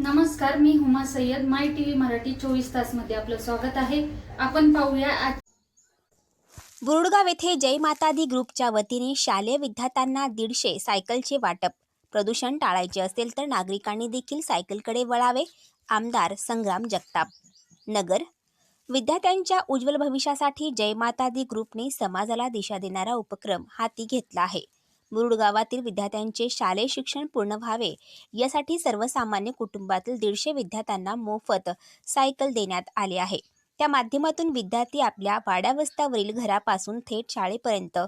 नमस्कार मी Huma Syed. My T V Marathi चोवीस तासमध्ये आपलं स्वागत आहे. आपण पाहूया आज बुरुडगाव येथे जय मातादी ग्रुपच्या वतीने शालेय विद्यार्थ्यांना दीडशे सायकलचे वाटप. प्रदूषण टाळायचे असेल तर नागरिकांनी देखील सायकलकडे वळावे आमदार संग्राम जगताप. नगर विद्यार्थ्यांच्या उज्ज्वल भविष्यासाठी जय मातादी ग्रुपने समाजाला दिशा देणारा उपक्रम हाती घेतला आहे. मुरुड गावातील विद्यार्थ्यांचे शालेय शिक्षण पूर्ण व्हावे. यासाठी सर्वसामान्य कुटुंबातील दीडशे विद्यार्थ्यांना मोफत सायकल देण्यात आले आहे. त्या माध्यमातून विद्यार्थी आपल्या वाड्यावस्थावरील घरापासून थेट शाळेपर्यंत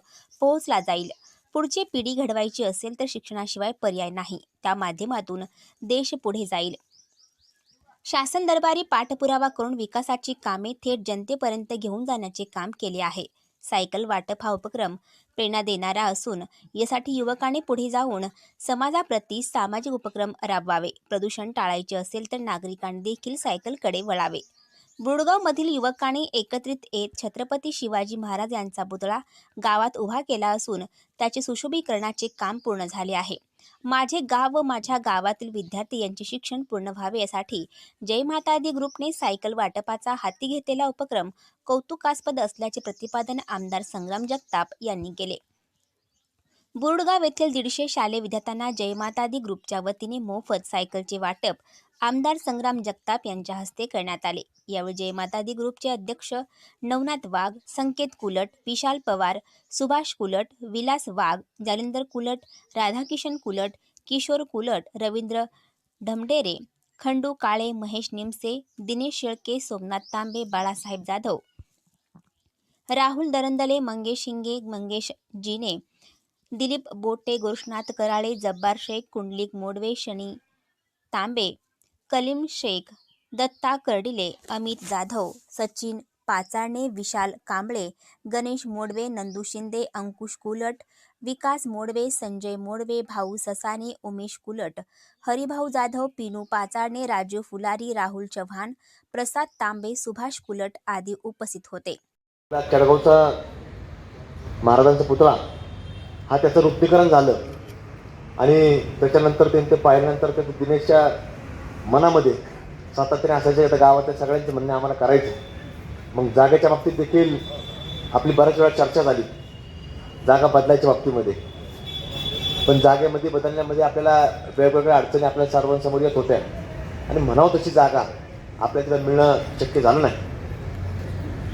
पोहोचला जाईल. पुढची पिढी घडवायची असेल तर शिक्षणाशिवाय पर्याय नाही. त्या माध्यमातून देश पुढे जाईल. शासन दरबारी पाठपुरावा करून विकासाची कामे थेट जनतेपर्यंत घेऊन जाण्याचे काम केले आहे. सायकल वाटप हा उपक्रम प्रेरणा देणारा असून यासाठी युवकांनी पुढे जाऊन समाजाप्रती सामाजिक उपक्रम राबवावे. प्रदूषण टाळायचे असेल तर नागरिकांनी देखील सायकलकडे वळावे. बुडगावमधील युवकांनी एकत्रित येत छत्रपती शिवाजी महाराज यांचा पुतळा गावात उभा केला असून त्याचे सुशोभीकरणाचे काम पूर्ण झाले आहे. माझे गाव व माझ्या गावातील विद्यार्थी यांचे शिक्षण पूर्ण व्हावे यासाठी जय मातादी ग्रुपने सायकल वाटपाचा हाती घेतलेला उपक्रम कौतुकास्पद असल्याचे प्रतिपादन आमदार संग्राम जगताप यांनी केले. बुरुडगाव येथील दीडशे शालेय विद्यार्थ्यांना जयमातादी दी ग्रुपच्या वतीने मोफत सायकलचे वाटप आमदार संग्राम जगताप यांच्या हस्ते करण्यात आले. यावेळी जयमातादी ग्रुपचे अध्यक्ष नवनाथ वाघ संकेत कुलट विशाल पवार सुभाष कुलट विलास वाघ जालिंदर कुलट राधाकिशन कुलट किशोर कुलट रवींद्र ढमडेरे खंडू काळे महेश निमसे दिनेश शेळके सोमनाथ तांबे बाळासाहेब जाधव राहुल दरंदले मंगेश शिंगे मंगेश जिने दिलीप बोटे गोरक्षनाथ कराळे जब्बार शेख कुंडलिक मोडवे शनी तांबे कलीम शेख दत्ता कर्डिले अमित जाधव सचिन पाचारणे विशाल कांबळे गणेश मोडवे नंदू शिंदे अंकुश कुलट विकास मोडवे संजय मोडवे भाऊ ससाने उमेश कुलट हरिभाऊ जाधव पिनू पाचारणे राजू फुलारी राहुल चव्हाण प्रसाद तांबे सुभाष कुलट आदी उपस्थित होते. केडगावचा महाराजांचा पुतळा हा त्याचं रुक्तीकरण झालं. आणि त्याच्यानंतर त्यांच्या पाहिल्यानंतर ते दिनेशच्या मनामध्ये सातत्याने असायचे आता गावातल्या सगळ्यांचे म्हणणे आम्हाला करायचं. मग जागेच्या बाबतीत देखील आपली बऱ्याच वेळा चर्चा झाली जागा बदलायच्या बाबतीमध्ये. पण जागेमध्ये बदलण्यामध्ये आपल्याला वेगवेगळ्या अडचणी आपल्या सर्वांसमोर येत होत्या. आणि म्हणावं तशी जागा आपल्या तिला मिळणं शक्य झालं नाही.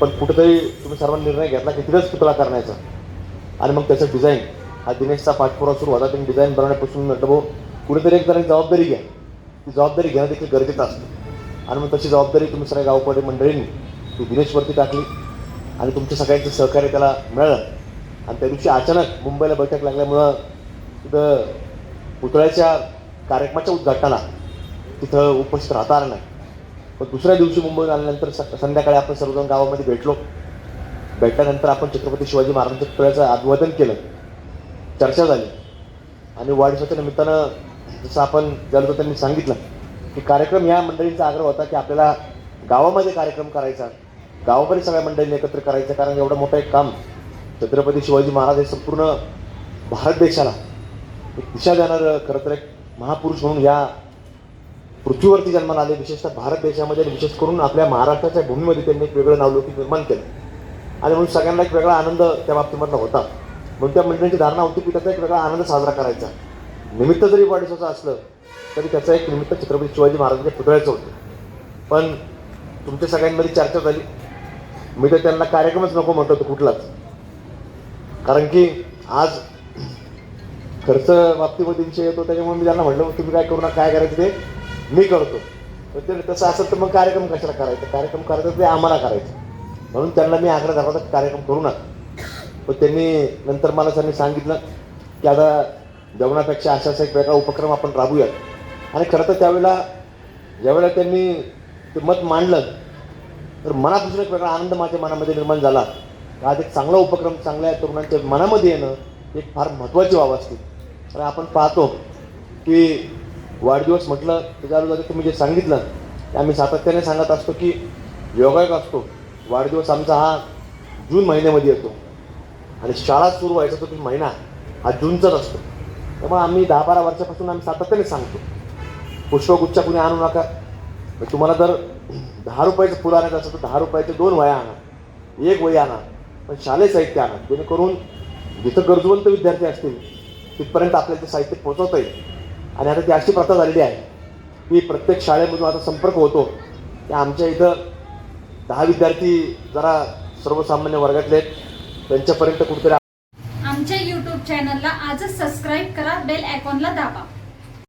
पण कुठेतरी तुम्ही सर्वांनी निर्णय घेतला की तिथंच पुतळा करण्याचा. आणि मग त्याचं डिझाईन हा दिनेशचा पाठपुरावा सुरू होता त्यांनी डिझाईन बनवण्यापासून म्हटलं भाऊ कुठेतरी एक जणांनी जबाबदारी घ्या. ती जबाबदारी घेणं देखील गरजेचं असतं. आणि मग तशी जबाबदारी तुम्ही सगळ्या गावकडे मंडळींनी ती दिनेशवरती टाकली आणि तुमच्या सगळ्यांचं सहकार्य त्याला मिळालं. आणि त्या दिवशी अचानक मुंबईला बैठक लागल्यामुळं तिथं पुतळ्याच्या कार्यक्रमाच्या उद्घाटनाला तिथं उपस्थित राहता आलं नाही. पण दुसऱ्या दिवशी मुंबईत आल्यानंतर स- संध्याकाळी आपण सर्वजण गावामध्ये भेटलो. भेटल्यानंतर आपण छत्रपती शिवाजी महाराजांच्या पुतळ्याचं अभिवादन केलं. चर्चा झाली. आणि वाढदिवसाच्या निमित्तानं जसं आपण ज्याला त्यांनी सांगितलं की कार्यक्रम या मंडळींचा आग्रह होता की आपल्याला गावामध्ये कार्यक्रम करायचा. गावामध्ये सगळ्या मंडळींनी एकत्र करायचं कारण एवढं मोठं एक काम छत्रपती शिवाजी महाराज हे संपूर्ण भारत देशाला एक दिशा देणारं खरं तर एक महापुरुष म्हणून या पृथ्वीवरती जन्माला आले. विशेषतः भारत देशामध्ये आणि विशेष करून आपल्या महाराष्ट्राच्या भूमीमध्ये त्यांनी एक वेगळं नावलौकिक निर्माण केलं. आणि म्हणून सगळ्यांना एक वेगळा आनंद त्या बाबतीमधला होता. म्हणून त्या मंडळींची धारणा होती की त्याचा एक वेगळा आनंद साजरा करायचा. निमित्त जरी वाढदिवसाचं असलं तरी त्याचं एक निमित्त छत्रपती शिवाजी महाराजांच्या पुतळ्याचं होतं. पण तुमच्या सगळ्यांमध्ये चर्चा झाली. मी तर त्यांना कार्यक्रमच नको म्हणतो होतो कुठलाच. कारण की आज खर्च बाबतीमध्ये विषय येतो त्याच्यामुळे मी त्यांना म्हटलं तुम्ही काय करू ना काय करायचं ते मी करतो. तर ते तसं असेल तर मग कार्यक्रम कशाला करायचा? कार्यक्रम करायचा ते आम्हाला करायचं. म्हणून त्यांना मी आग्रह धरला कार्यक्रम करू नका. पण त्यांनी नंतर मला त्यांनी सांगितलं की आता जेवणापेक्षा असाच एक वेगळा उपक्रम आपण राबूयात. आणि खरं तर त्यावेळेला ज्यावेळेला त्यांनी ते मत मांडलं तर मनापासून एक वेगळा आनंद माझ्या मनामध्ये निर्माण झाला. आज एक चांगला उपक्रम चांगल्या तरुणांच्या मनामध्ये येणं हे एक फार महत्त्वाची बाब असते. तर आपण पाहतो की वाढदिवस म्हटलं त्याच्या तुम्ही जे सांगितलं ते आम्ही सातत्याने सांगत असतो की योगायोग असतो. वाढदिवस आमचा हा जून महिन्यामध्ये येतो. आणि शाळा सुरू व्हायचा तो महिना हा जूनचाच असतो. त्यामुळे आम्ही दहा बारा वर्षापासून आम्ही सातत्याने सांगतो. पुष्पगुच्छ कुणी आणू नका. तुम्हाला जर दहा रुपयाचं फुलं आणायचं असेल तर दहा रुपयाचे दोन वया आणा. एक वही आणा. पण शालेय साहित्य आणा. जेणेकरून जिथं गरजवंत विद्यार्थी असतील तिथपर्यंत आपल्याला ते साहित्य पोचवता येईल. आणि आता ती अशी प्रथा झालेली आहे की प्रत्येक शाळेमधून आता संपर्क होतो. की आमच्या इथं दहा विद्यार्थी जरा सर्वसामान्य वर्गातले आहेत. त्यांच्यापर्यंत कुठेतरी चॅनलला आजच सबस्क्राईब करा बेल आयकॉनला दाबा.